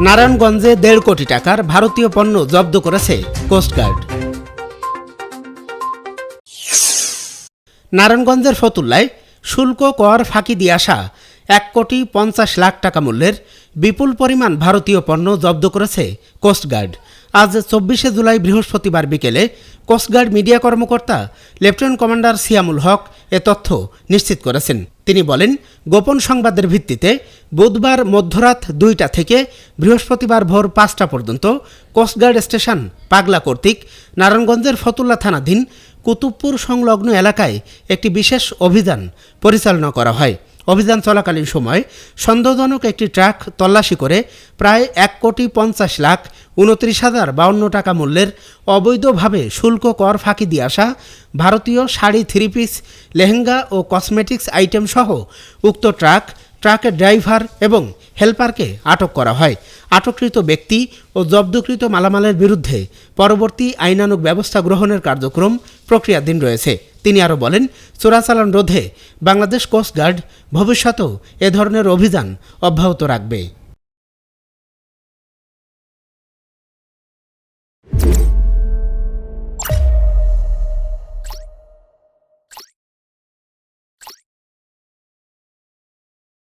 নারায়ণগঞ্জে দেড় কোটি টাকার ভারতীয় পণ্য জব্দ করেছে কোস্টগার্ড নারায়ণগঞ্জের ফতুল্লায় শুল্ক কর ফাঁকি দিয়ে আসা এক কোটি পঞ্চাশ লাখ টাকা মূল্যের বিপুল পরিমাণ ভারতীয় পণ্য জব্দ করেছে কোস্টগার্ড আজ চব্বিশে জুলাই বৃহস্পতিবার বিকেলে কোস্টগার্ড মিডিয়া কর্মকর্তা লেফটেন্যান্ট কমান্ডার সিয়ামুল হক এ তথ্য নিশ্চিত করেছেন। তিনি বলেন, গোপন সংবাদের ভিত্তিতে বুধবার মধ্যরাত দুইটা থেকে বৃহস্পতিবার ভোর পাঁচটা পর্যন্ত কোস্টগার্ড স্টেশন, পাগলা কর্তৃক নারায়ণগঞ্জের ফতুল্লা থানাধীন কুতুবপুর সংলগ্ন এলাকায় একটি বিশেষ অভিযান পরিচালনা করা হয়। অভিযান চলাকালীন সময় সন্দেহজনক একটি ট্রাক তল্লাশি করে প্রায় এক কোটি পঞ্চাশ লাখ উনত্রিশ হাজার বাউন্ন টাকা মূল্যের অবৈধভাবে শুল্ক কর ফাঁকি দিয়ে আসা ভারতীয় শাড়ি থ্রি পিস লেহেঙ্গা ও কসমেটিক্স আইটেম সহ উক্ত ট্রাক ট্রাকের ড্রাইভার এবং হেলপারকে আটক করা হয়। আটককৃত ব্যক্তি ও জব্দকৃত মালামালের বিরুদ্ধে পরবর্তী আইনানুগ ব্যবস্থা গ্রহণের কার্যক্রম প্রক্রিয়াধীন রয়েছে। তিনি আরও বলেন, চোরাচালান রোধে বাংলাদেশ কোস্টগার্ড ভবিষ্যতেও এ ধরনের অভিযান অব্যাহত রাখবে।